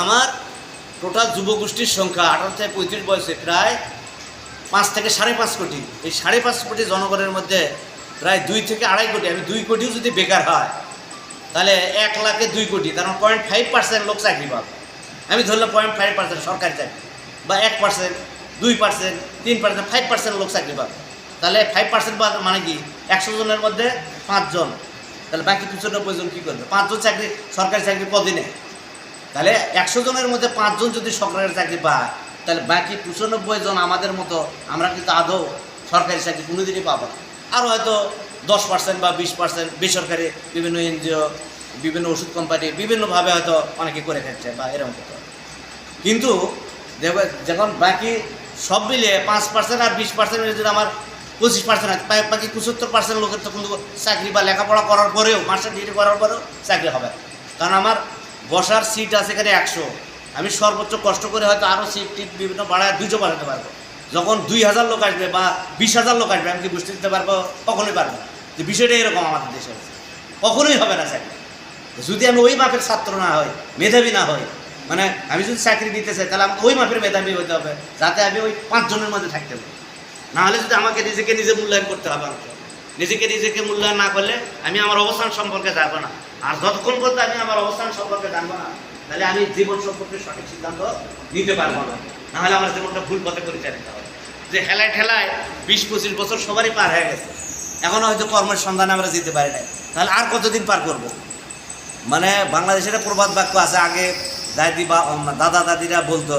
আমার টোটাল যুবগোষ্ঠীর সংখ্যা আঠারো থেকে পঁয়ত্রিশ বয়সে প্রায় পাঁচ থেকে সাড়ে পাঁচ কোটি। এই সাড়ে পাঁচ কোটি জনগণের মধ্যে প্রায় দুই থেকে আড়াই কোটি, আমি দুই কোটিও যদি বেকার হয়, তাহলে এক লাখে দুই কোটি মানে পয়েন্ট ফাইভ পার্সেন্ট লোক চাকরি পাবে। আমি ধরলাম পয়েন্ট ফাইভ পার্সেন্ট সরকারি চাকরি, বা এক পার্সেন্ট দুই পার্সেন্ট তিন পার্সেন্ট ফাইভ পার্সেন্ট লোক চাকরি পাবে। তাহলে ফাইভ পার্সেন্ট মানে কি? একশো জনের মধ্যে পাঁচজন। তাহলে বাকি পঁচানব্বই জন কী করবে? পাঁচজন চাকরি, সরকারি চাকরি কদিনে? তাহলে একশো জনের মধ্যে পাঁচজন যদি সরকারি চাকরি পায়, তাহলে বাকি পঁচানব্বই জন আমাদের মতো, আমরা কিন্তু আদৌ সরকারি চাকরি কোনোদিনই পাবো না। আর হয়তো দশ পার্সেন্ট বা বিশ পার্সেন্ট বেসরকারি বিভিন্ন এনজিও, বিভিন্ন ওষুধ কোম্পানি বিভিন্নভাবে হয়তো অনেকে করে খাচ্ছে বা এরকম করতে কিন্তু যখন বাকি সব মিলিয়ে পাঁচ পার্সেন্ট আর বিশ পার্সেন্ট যদি আমার পঁচিশ পার্সেন্ট বা- বাকি পঁচাত্তর পার্সেন্ট লোকের তো কিন্তু চাকরি বা লেখাপড়া করার পরেও মাস্টার ডিগ্রি করার পরেও চাকরি হবে কারণ আমার বসার সিট আছে এখানে একশো। আমি সর্বোচ্চ কষ্ট করে হয়তো আরও সিট টিট বিভিন্ন বাড়ায় দুশো বাড়াতে পারব। যখন দুই হাজার লোক আসবে বা বিশ হাজার লোক আসবে, আমি কি বুঝতে দিতে পারব? কখনোই পারব যে বিষয়টা এরকম আমাদের দেশে। কখনোই হবে না চাকরি। যদি আমি ওই মাপের ছাত্র না হই, মেধাবী না হই মানে আমি যদি চাকরি দিতে চাই, তাহলে আমাকে ওই মাপের মেধাবী হতে হবে, যাতে আমি ওই পাঁচজনের মধ্যে থাকতে পারি। নাহলে যদি আমাকে নিজেকে নিজে মূল্যায়ন করতে হবে আমাকে। নিজেকে নিজেকে মূল্যায়ন না করলে আমি আমার অবস্থান সম্পর্কে জানব না। আর যতক্ষণ পর্যন্ত আমি আমার অবস্থান সম্পর্কে জানব না, তাহলে আমি জীবন সম্পর্কে সঠিক সিদ্ধান্ত নিতে পারব না। নাহলে আমার জীবনটা ভুল পথে পরিচালিত হবে। যে হেলায় ঠেলায় বিশ পঁচিশ বছর সবারই পার হয়ে গেছে। এখনও হয়তো কর্মের সন্ধানে আমরা যেতে পারি নাই। তাহলে আর কতদিন পার করব? মানে বাংলাদেশের প্রবাদ বাক্য আছে, আগে দাদি বা দাদা দাদিরা বলতো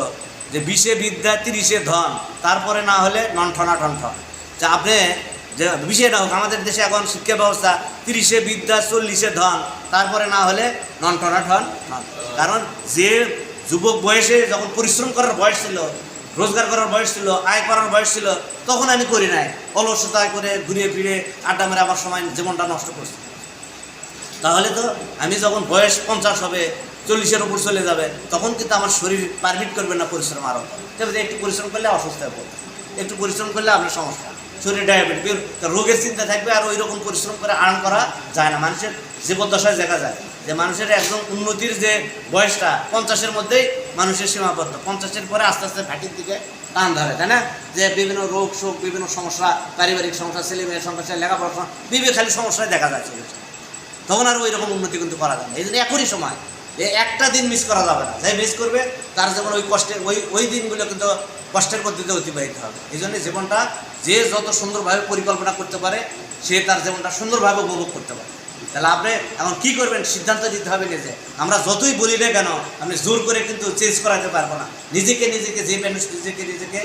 যে বিশে বিদ্যা, তিরিশে ধন, তারপরে না হলে নন্ঠনা টন্ঠন যা আপনি যে বিশে না হোক আমাদের দেশে এখন শিক্ষা ব্যবস্থা, তিরিশে বিদ্যা, চল্লিশে ধন। তারপরে না হলে নন ঠন ঠন। কারণ যে যুবক বয়সে যখন পরিশ্রম করার বয়স ছিল, রোজগার করার বয়স ছিল, আয় করার বয়স ছিল, তখন আমি করি নাই। অলসতা করে ঘুরে ফিরে আড্ডা মেরে আমার সময়, জীবনটা নষ্ট করছি। তাহলে তো আমি যখন বয়স পঞ্চাশ হবে, চল্লিশের উপর চলে যাবে, তখন কিন্তু আমার শরীর পারমিট করবে না পরিশ্রম আরও একটু পরিশ্রম করলে অসুস্থ হয়ে পড়বে। একটু পরিশ্রম করলে আপনার সমস্যা। শরীর ডায়াবেটিস রোগের চিন্তা থাকবে আর ওই রকম পরিশ্রম করে আর্ন করা যায় না। মানুষের জীবদ্দশায় দেখা যায় যে মানুষের একদম উন্নতির যে বয়সটা, পঞ্চাশের মধ্যেই মানুষের সীমাবদ্ধ। পঞ্চাশের পরে আস্তে আস্তে ঘাটির দিকে টান ধরে, তাই না? যে বিভিন্ন রোগ শোক, বিভিন্ন সমস্যা, পারিবারিক সমস্যা ছেলে মেয়ের সমস্যা সমস্যা বিভিন্ন খালি সমস্যায় দেখা যাচ্ছে তখন আর ওই রকম উন্নতি কিন্তু করা যাবে না। এই জন্য এখনই সময় একটা দিন মিস করা যাবে না। যাই মিস করবে, তার যেমন ওই কষ্টের, ওই ওই দিনগুলো কিন্তু কষ্টের পদ্ধতিতে অতিবাহিত হবে। এই জন্য জীবনটা যে যত সুন্দরভাবে পরিকল্পনা করতে পারে, সে তার জীবনটা সুন্দরভাবে উপভোগ করতে পারে। তাহলে আপনি এখন কী করবেন? সিদ্ধান্ত দিতে হবে নিজে। আমরা যতই বলি না কেন, আপনি জোর করে কিন্তু চেঞ্জ করাতে পারব না। নিজেকে নিজেকে, যে মানুষ নিজেকে নিজেকে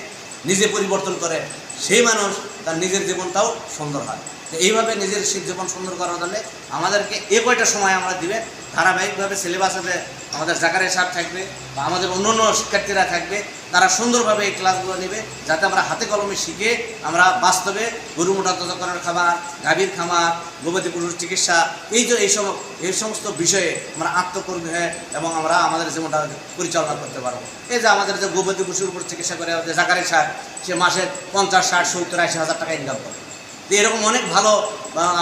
নিজে পরিবর্তন করে, সেই মানুষ তার নিজের জীবনটাও সুন্দর হয়। তো এইভাবে নিজের জীবন সুন্দর করার জন্য আমাদেরকে এ কয়টা সময় আমরা দিবে? ধারাবাহিকভাবে সিলেবাস সিলেবাসে আমাদের জাকারের সাহেব থাকবে বা আমাদের অন্য অন্য শিক্ষার্থীরা থাকবে, তারা সুন্দরভাবে এই ক্লাসগুলো নেবে যাতে আমরা হাতে কলমে শিখে আমরা বাস্তবে গরু মোটা মোটাতকরণের খামার, গাভীর খামার গোবতী পুরুষ চিকিৎসা, এই যে এই সব এই সমস্ত বিষয়ে আমরা আত্মকর্মী হয়ে এবং আমরা আমাদের জীবনটা পরিচালনা করতে পারব। এই যে আমাদের যে গোবতী পশুর উপর চিকিৎসা করে যে জাকারের সাহেব, সে মাসে পঞ্চাশ, ষাট, সত্তর, আশি হাজার টাকা ইনকাম করে। তো এরকম অনেক ভালো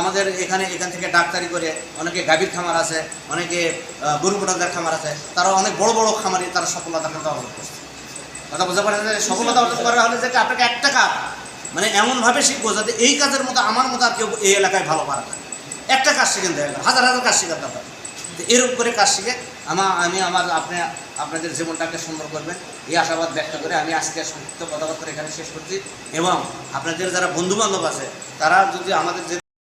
আমাদের এখানে, এখান থেকে ডাক্তারি করে অনেকে গাভীর খামার আছে, অনেকে গরু মোটাদের খামার আছে তারা অনেক বড় বড় খামারি তারা সফলতা কিন্তু অর্জন করছে কথা বুঝতে পারেন যে সফলতা অর্জন করা হলে যে আপনাকে একটা কাজ মানে এমনভাবে শিখব যাতে এই কাজের মতো আমার মতো আর কেউ এই এলাকায় ভালো পারে না। একটা কাজ শিখেন হাজার হাজার কাজ শেখাতে তো এরকম করে কাজ শিখে আমার আমি আমার, আপনি আপনাদের জীবনটাকে সুন্দর করবেন। এই আশাবাদ ব্যক্ত করে আমি আজকে সংক্ষিপ্ত কথাবার্তা এখানে শেষ করছি। এবং আপনাদের যারা বন্ধু বান্ধব আছে, তারা যদি আমাদের যে